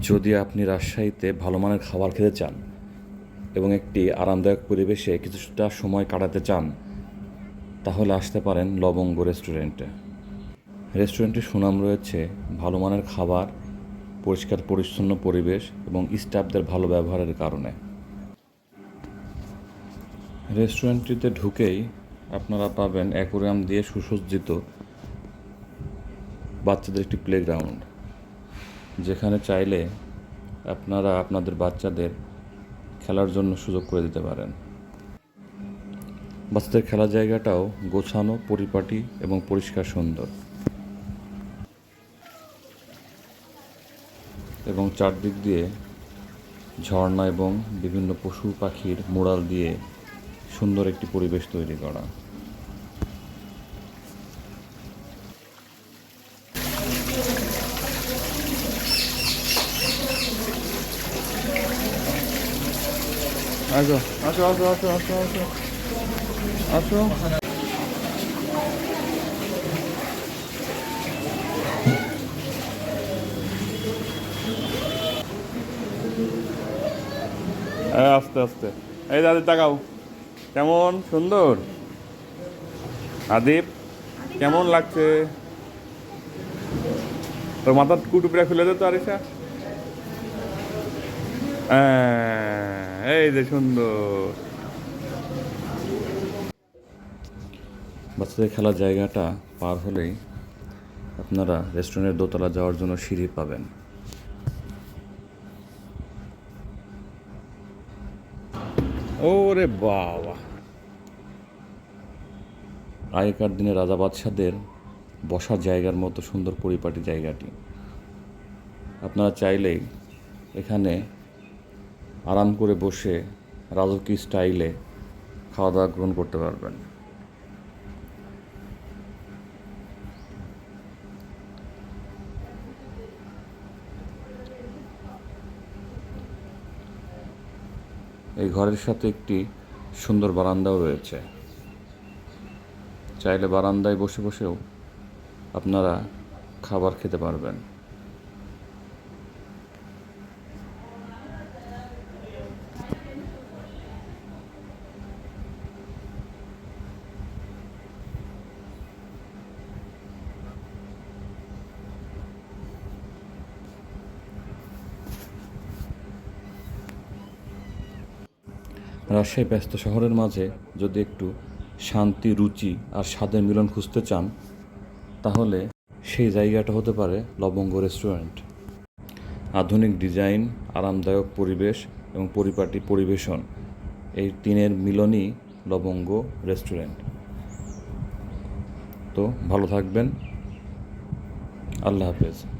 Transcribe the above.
যদি আপনি রাজশাহীতে ভালো মানের খাবার খেতে চান এবং একটি আরামদায়ক পরিবেশে কিছুটা সময় কাটাতে চান, তাহলে আসতে পারেন লবঙ্গ রেস্টুরেন্টে। রেস্টুরেন্টের সুনাম রয়েছে ভালো মানের খাবার, পরিষ্কার পরিচ্ছন্ন পরিবেশ এবং স্টাফদের ভালো ব্যবহারের কারণে। রেস্টুরেন্টটিতে ঢুকেই আপনারা পাবেন অ্যাকোরিয়াম দিয়ে সুসজ্জিত বাচ্চাদের একটি প্লেগ্রাউন্ড। যেখানে চাইলে আপনারা আপনাদের বাচ্চাদের খেলার জন্য সুযোগ করে দিতে পারেন। বাচ্চাদের খেলার জায়গাটাও গোছানো, পরিপাটি এবং পরিষ্কার সুন্দর। এবং চারদিক দিয়ে ঝর্ণা এবং বিভিন্ন পশু পাখির মোড়াল দিয়ে সুন্দর একটি পরিবেশ তৈরি করা। আসো আসো আসো আসো আসো আসো আসো। আস্তে আস্তে। এই দাদি তাকাও কেমন? সুন্দর? আদিপ কেমন লাগছে? তোর মাথার কুটুপিরা খুলে দে তো আরিসা হ্যাঁ, এই যে সুন্দর। বাচ্চাদের খেলার জায়গাটা পার হলেই আপনারা রেস্টুরেন্টের দোতলা যাওয়ার জন্য সিঁড়ি পাবেন। ওরে বাবা। আগেকার দিনে রাজা বাদশাদের বসার জায়গার মতো সুন্দর পরিপাটি জায়গাটি। আপনারা চাইলেই এখানে আরাম করে বসে রাজকীয় স্টাইলে খাওয়া দাওয়া গ্রহণ করতে পারবেন। এই ঘরের সাথে একটি সুন্দর বারান্দাও রয়েছে। চাইলে বারান্দায় বসে বসেও আপনারা খাবার খেতে পারবেন। রাজশাহী ব্যস্ত শহরের মাঝে যদি একটু শান্তি, রুচি আর স্বাদের মিলন খুঁজতে চান, তাহলে সেই জায়গাটা হতে পারে লবঙ্গ রেস্টুরেন্ট। আধুনিক ডিজাইন, আরামদায়ক পরিবেশ এবং পরিপাটি পরিবেশন এই তিনের মিলনই লবঙ্গ রেস্টুরেন্ট। তো ভালো থাকবেন। আল্লাহ হাফেজ।